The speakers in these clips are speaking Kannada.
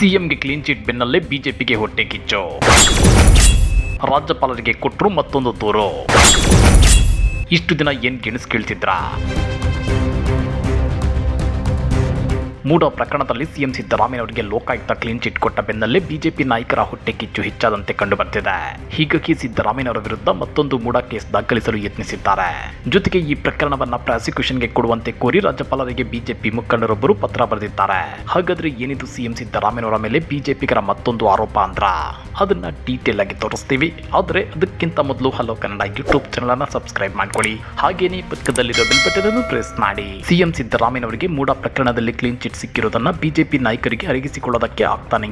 ಸಿಎಂಗೆ ಕ್ಲೀನ್ ಚಿಟ್ ಬೆನ್ನಲ್ಲೇ ಬಿಜೆಪಿಗೆ ಹೊಟ್ಟೆ ಕಿಚ್ಚು. ರಾಜ್ಯಪಾಲರಿಗೆ ಕೊಟ್ಟರು ಮತ್ತೊಂದು ದೂರು. ಇಷ್ಟು ದಿನ ಏನ್ ಗೆಣಸು ಕೇಳ್ತಿದ್ರಾ? ಮೂಡ ಪ್ರಕರಣದಲ್ಲಿ CM Siddaramaiah Lokayukta clean chit ಕೊಟ್ಟ ಬೆನ್ನಲ್ಲೇ ಬಿಜೆಪಿ ನಾಯಕರ ಹೊಟ್ಟೆ ಕಿಚ್ಚು ಹೆಚ್ಚಾದಂತೆ ಕಂಡುಬರ್ತಿದೆ ಹೀಗಾಗಿ ಸಿದ್ದರಾಮಯ್ಯನವರ ವಿರುದ್ಧ ಮತ್ತೊಂದು ಮೂಡ ಕೇಸ್ ದಾಖಲಿಸಲು ಯತ್ನಿಸಿದ್ದಾರೆ. ಜೊತೆಗೆ ಈ ಪ್ರಕರಣವನ್ನ ಪ್ರಾಸಿಕ್ಯೂಷನ್ಗೆ ಕೊಡುವಂತೆ ಕೋರಿ ರಾಜ್ಯಪಾಲರಿಗೆ ಬಿಜೆಪಿ ಮುಖಂಡರೊಬ್ಬರು ಪತ್ರ ಬರೆದಿದ್ದಾರೆ. ಹಾಗಾದ್ರೆ ಏನಿದು ಸಿಎಂ ಸಿದ್ದರಾಮಯ್ಯನವರ ಮೇಲೆ ಬಿಜೆಪಿಗರ ಮತ್ತೊಂದು ಆರೋಪ ಅಂದ್ರ? ಅದನ್ನ ಡೀಟೇಲ್ ಆಗಿ ತೋರಿಸ್ತೀವಿ. ಆದ್ರೆ ಅದಕ್ಕಿಂತ ಮೊದಲು ಹಲೋ ಕನ್ನಡ ಯೂಟ್ಯೂಬ್ ಚಾನಲ್ ಅನ್ನ ಸಬ್ಸ್ಕ್ರೈಬ್ ಮಾಡ್ಕೊಳ್ಳಿ. ಹಾಗೇನೇ ಪಕ್ಕದಲ್ಲಿರೋ ಬೆಲ್ ಬಟನ್ ಅನ್ನು ಪ್ರೆಸ್ ಮಾಡಿ. ಸಿಎಂ ಸಿದ್ದರಾಮಯ್ಯನವರಿಗೆ ಮೂಡ ಪ್ರಕರಣದಲ್ಲಿ ಕ್ಲೀನ್ ಚಿಟ್ ಸಿಕ್ಕಿರೋದನ್ನ ಬಿಜೆಪಿ ನಾಯಕರಿಗೆ ಅರಗಿಸಿಕೊಳ್ಳೋದಕ್ಕೆ ಆಗ್ತಾನೆ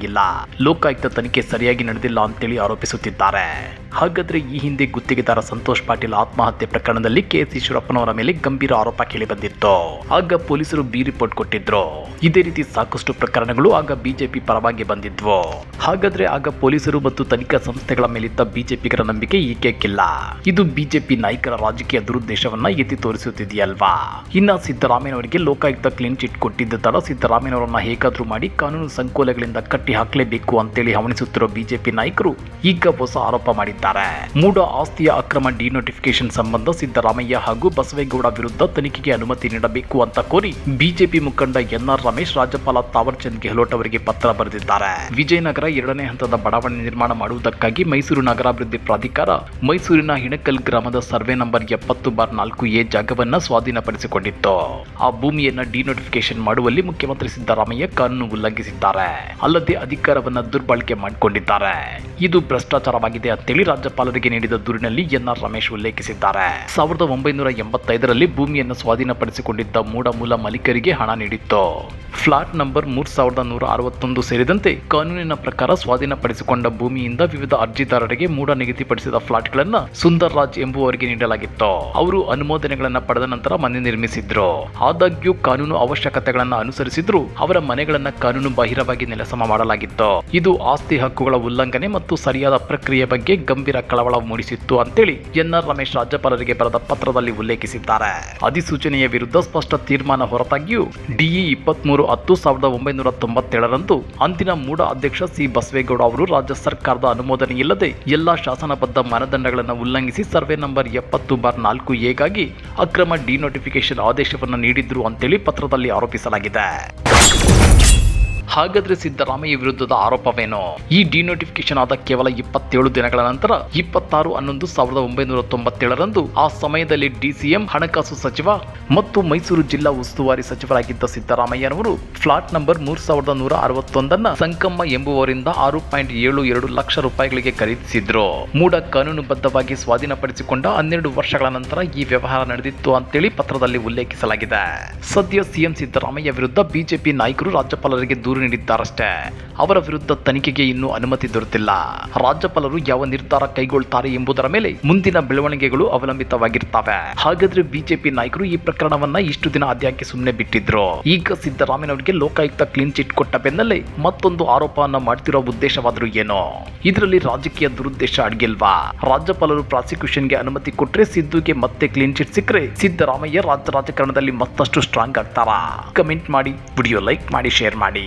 ಲೋಕಾಯುಕ್ತ ತನಿಖೆ ಸರಿಯಾಗಿ ನಡೆದಿಲ್ಲ ಅಂತೇಳಿ ಆರೋಪಿಸುತ್ತಿದ್ದಾರೆ. ಹಾಗಾದ್ರೆ ಈ ಹಿಂದೆ ಗುತ್ತಿಗೆದಾರ ಸಂತೋಷ್ ಪಾಟೀಲ್ ಆತ್ಮಹತ್ಯೆ ಪ್ರಕರಣದಲ್ಲಿ ಕೆ ಎಸ್ ಈಶ್ವರಪ್ಪನವರ ಮೇಲೆ ಗಂಭೀರ ಆರೋಪ ಕೇಳಿಬಂದಿತ್ತು. ಆಗ ಪೊಲೀಸರು ಬಿ ರಿಪೋರ್ಟ್ ಕೊಟ್ಟಿದ್ರು. ಇದೇ ರೀತಿ ಸಾಕಷ್ಟು ಪ್ರಕರಣಗಳು ಆಗ ಬಿಜೆಪಿ ಪರವಾಗಿ ಬಂದಿದ್ವು. ಹಾಗಾದ್ರೆ ಆಗ ಪೊಲೀಸರು ಮತ್ತು ತನಿಖಾ ಸಂಸ್ಥೆಗಳ ಮೇಲಿದ್ದ ಬಿಜೆಪಿಗರ ನಂಬಿಕೆ ಈಕೆಕ್ಕಿಲ್ಲ ಇದು ಬಿಜೆಪಿ ನಾಯಕರ ರಾಜಕೀಯ ದುರುದ್ದೇಶವನ್ನ ಎತ್ತಿ ತೋರಿಸುತ್ತಿದೆಯಲ್ವಾ? ಇನ್ನ ಸಿದ್ದರಾಮಯ್ಯನವರಿಗೆ ಲೋಕಾಯುಕ್ತ ಕ್ಲೀನ್ ಚಿಟ್ ಕೊಟ್ಟಿದ್ದ ತರ ಸಿದ್ದರಾಮಯ್ಯನವರನ್ನ ಹೇಗಾದರೂ ಮಾಡಿ ಕಾನೂನು ಸಂಕೋಲೆಗಳಿಂದ ಕಟ್ಟಿ ಹಾಕಲೇಬೇಕು ಅಂತೇಳಿ ಹವಣಿಸುತ್ತಿರುವ ಬಿಜೆಪಿ ನಾಯಕರು ಈಗ ಹೊಸ ಆರೋಪ ಮಾಡಿದ್ದಾರೆ. ಮೂಡ ಆಸ್ತಿಯ ಅಕ್ರಮ ಡಿನೋಟಿಫಿಕೇಶನ್ ಸಂಬಂಧ ಸಿದ್ದರಾಮಯ್ಯ ಹಾಗೂ ಬಸವೇಗೌಡ ವಿರುದ್ಧ ತನಿಖೆಗೆ ಅನುಮತಿ ನೀಡಬೇಕು ಅಂತ ಕೋರಿ ಬಿಜೆಪಿ ಮುಖಂಡ ಎನ್ಆರ್ ರಮೇಶ್, ರಾಜ್ಯಪಾಲ ತಾವರ್ಚಂದ್ ಗೆಹ್ಲೋಟ್ ಅವರಿಗೆ ಪತ್ರ ಬರೆದಿದ್ದಾರೆ. ವಿಜಯನಗರ ಎರಡನೇ ಹಂತದ ಬಡಾವಣೆ ನಿರ್ಮಾಣ ಮಾಡುವುದಕ್ಕಾಗಿ ಮೈಸೂರು ನಗರಾಭಿವೃದ್ಧಿ ಪ್ರಾಧಿಕಾರ ಮೈಸೂರಿನ ಹಿಣಕಲ್ ಗ್ರಾಮದ ಸರ್ವೆ ನಂಬರ್ ಎಪ್ಪತ್ತು ಬಾರ್ ನಾಲ್ಕು ಎ ಜಾಗವನ್ನ ಸ್ವಾಧೀನಪಡಿಸಿಕೊಂಡಿತ್ತು. ಆ ಭೂಮಿಯನ್ನ ಡಿನೋಟಿಫಿಕೇಶನ್ ಮಾಡುವಲ್ಲಿ ಮುಖ್ಯಮಂತ್ರಿ ಸಿದ್ದರಾಮಯ್ಯ ಕಾನೂನು ಉಲ್ಲಂಘಿಸಿದ್ದಾರೆ. ಅಲ್ಲದೆ ಅಧಿಕಾರವನ್ನ ದುರ್ಬಳಕೆ ಮಾಡಿಕೊಂಡಿದ್ದಾರೆ. ಇದು ಭ್ರಷ್ಟಾಚಾರವಾಗಿದೆ ಅಂತೇಳಿ ರಾಜ್ಯಪಾಲರಿಗೆ ನೀಡಿದ ದೂರಿನಲ್ಲಿ ಎನ್ಆರ್ ರಮೇಶ್ ಉಲ್ಲೇಖಿಸಿದ್ದಾರೆ. ಸಾವಿರದ ಒಂಬೈನೂರ ಎಂಬತ್ತೈದರಲ್ಲಿ ಭೂಮಿಯನ್ನು ಸ್ವಾಧೀನಪಡಿಸಿಕೊಂಡಿದ್ದ ಮೂಡ ಮೂಲ ಮಲಿಕರಿಗೆ ಹಣ ನೀಡಿತ್ತು. ಫ್ಲಾಟ್ ನಂಬರ್ ಮೂರ್ ಸಾವಿರದ ನೂರ ಅರವತ್ತೊಂದು ಸೇರಿದಂತೆ ಕಾನೂನಿನ ಪ್ರಕಾರ ಸ್ವಾಧೀನಪಡಿಸಿಕೊಂಡ ಭೂಮಿಯಿಂದ ವಿವಿಧ ಅರ್ಜಿದಾರರಿಗೆ ಮೂಡ ನಿಗದಿಪಡಿಸಿದ ಫ್ಲಾಟ್ಗಳನ್ನ ಸುಂದರ್ ರಾಜ್ ಎಂಬುವವರಿಗೆ ನೀಡಲಾಗಿತ್ತು. ಅವರು ಅನುಮೋದನೆಗಳನ್ನ ಪಡೆದ ನಂತರ ಮನೆ ನಿರ್ಮಿಸಿದ್ರು. ಆದಾಗ್ಯೂ ಕಾನೂನು ಅವಶ್ಯಕತೆಗಳನ್ನ ಅನುಸರಿಸಿದ್ರು ಅವರ ಮನೆಗಳನ್ನ ಕಾನೂನು ಬಾಹಿರವಾಗಿ ನೆಲಸಮ ಮಾಡಲಾಗಿತ್ತು. ಇದು ಆಸ್ತಿ ಹಕ್ಕುಗಳ ಉಲ್ಲಂಘನೆ ಮತ್ತು ಸರಿಯಾದ ಪ್ರಕ್ರಿಯೆ ಬಗ್ಗೆ ಗಂಭೀರ ಕಳವಳ ಮೂಡಿಸಿತ್ತು ಅಂತೇಳಿ ಎನ್ಆರ್ ರಮೇಶ್ ರಾಜ್ಯಪಾಲರಿಗೆ ಬರೆದ ಪತ್ರದಲ್ಲಿ ಉಲ್ಲೇಖಿಸಿದ್ದಾರೆ. ಅಧಿಸೂಚನೆಯ ವಿರುದ್ಧ ಸ್ಪಷ್ಟ ತೀರ್ಮಾನ ಹೊರತಾಗಿಯೂ ಡಿಇ ಇಪ್ಪತ್ಮೂರು ಹತ್ತು ಸಾವಿರದ ಒಂಬೈನೂರ ತೊಂಬತ್ತೇಳರಂದು ಅಂದಿನ ಮೂಡ ಅಧ್ಯಕ್ಷ ಸಿ. ಬಸವೇಗೌಡ ಅವರು ರಾಜ್ಯ ಸರ್ಕಾರದ ಅನುಮೋದನೆ ಇಲ್ಲದೆ ಎಲ್ಲಾ ಶಾಸನಬದ್ಧ ಮಾನದಂಡಗಳನ್ನು ಉಲ್ಲಂಘಿಸಿ ಸರ್ವೆ ನಂಬರ್ ಎಪ್ಪತ್ತು ಬಾರ್ ನಾಲ್ಕು ಎಗಾಗಿ ಅಕ್ರಮ ಡಿನೋಟಿಫಿಕೇಶನ್ ಆದೇಶವನ್ನು ನೀಡಿದ್ರು ಅಂತೇಳಿ ಪತ್ರದಲ್ಲಿ ಆರೋಪಿಸಲಾಗಿದೆ. แหละ ಹಾಗಾದ್ರೆ ಸಿದ್ದರಾಮಯ್ಯ ವಿರುದ್ಧದ ಆರೋಪವೇನು? ಈ ಡಿನೋಟಿಫಿಕೇಶನ್ ಆದ ಕೇವಲ ಇಪ್ಪತ್ತೇಳು ದಿನಗಳ ನಂತರ ಇಪ್ಪತ್ತಾರು ಹನ್ನೊಂದು ಸಾವಿರದ ಒಂಬೈನೂರ ತೊಂಬತ್ತೇಳರಂದು ಆ ಸಮಯದಲ್ಲಿ ಡಿಸಿಎಂ ಹಣಕಾಸು ಸಚಿವ ಮತ್ತು ಮೈಸೂರು ಜಿಲ್ಲಾ ಉಸ್ತುವಾರಿ ಸಚಿವರಾಗಿದ್ದ ಸಿದ್ದರಾಮಯ್ಯನವರು ಫ್ಲಾಟ್ ನಂಬರ್ ಮೂರ್ ಸಾವಿರದ ನೂರ ಅರವತ್ತೊಂದನ್ನ ಸಂಕಮ್ಮ ಎಂಬುವರಿಂದ ಆರು ಪಾಯಿಂಟ್ ಏಳು ಎರಡು ಲಕ್ಷ ರೂಪಾಯಿಗಳಿಗೆ ಖರೀದಿಸಿದ್ರು. ಮೂಡ ಕಾನೂನುಬದ್ಧವಾಗಿ ಸ್ವಾಧೀನಪಡಿಸಿಕೊಂಡ ಹನ್ನೆರಡು ವರ್ಷಗಳ ನಂತರ ಈ ವ್ಯವಹಾರ ನಡೆದಿತ್ತು ಅಂತೇಳಿ ಪತ್ರದಲ್ಲಿ ಉಲ್ಲೇಖಿಸಲಾಗಿದೆ. ಸದ್ಯ ಸಿಎಂ ಸಿದ್ದರಾಮಯ್ಯ ವಿರುದ್ಧ ಬಿಜೆಪಿ ನಾಯಕರು ರಾಜ್ಯಪಾಲರಿಗೆ ದೂರು ನೀಡಿದ್ದಾರಷ್ಟೇ. ಅವರ ವಿರುದ್ಧ ತನಿಖೆಗೆ ಇನ್ನೂ ಅನುಮತಿ ದೊರೆತಿಲ್ಲ. ರಾಜ್ಯಪಾಲರು ಯಾವ ನಿರ್ಧಾರ ಕೈಗೊಳ್ತಾರೆ ಎಂಬುದರ ಮೇಲೆ ಮುಂದಿನ ಬೆಳವಣಿಗೆಗಳು ಅವಲಂಬಿತವಾಗಿರ್ತವೆ. ಹಾಗಾದ್ರೆ ಬಿಜೆಪಿ ನಾಯಕರು ಈ ಪ್ರಕರಣವನ್ನ ಇಷ್ಟು ದಿನ ಅದ್ಯಾಕೆ ಸುಮ್ಮನೆ ಬಿಟ್ಟಿದ್ರು. ಈಗ ಸಿದ್ದರಾಮಯ್ಯನವರಿಗೆ ಲೋಕಾಯುಕ್ತ ಕ್ಲೀನ್ ಚಿಟ್ ಕೊಟ್ಟ ಬೆನ್ನಲ್ಲೇ ಮತ್ತೊಂದು ಆರೋಪವನ್ನ ಮಾಡ್ತಿರೋ ಉದ್ದೇಶವಾದರೂ ಏನೋ? ಇದರಲ್ಲಿ ರಾಜಕೀಯ ದುರುದ್ದೇಶ ಅಡಗಿಲ್ವಾ? ರಾಜ್ಯಪಾಲರು ಪ್ರಾಸಿಕ್ಯೂಷನ್ಗೆ ಅನುಮತಿ ಕೊಟ್ರೆ ಸಿದ್ದುಗೆ ಮತ್ತೆ ಕ್ಲೀನ್ ಚಿಟ್ ಸಿಕ್ಕರೆ ಸಿದ್ದರಾಮಯ್ಯ ರಾಜ್ಯ ರಾಜಕಾರಣದಲ್ಲಿ ಮತ್ತಷ್ಟು ಸ್ಟ್ರಾಂಗ್ ಆಗ್ತಾರಾ? ಕಮೆಂಟ್ ಮಾಡಿ ವಿಡಿಯೋ ಲೈಕ್ ಮಾಡಿ ಶೇರ್ ಮಾಡಿ.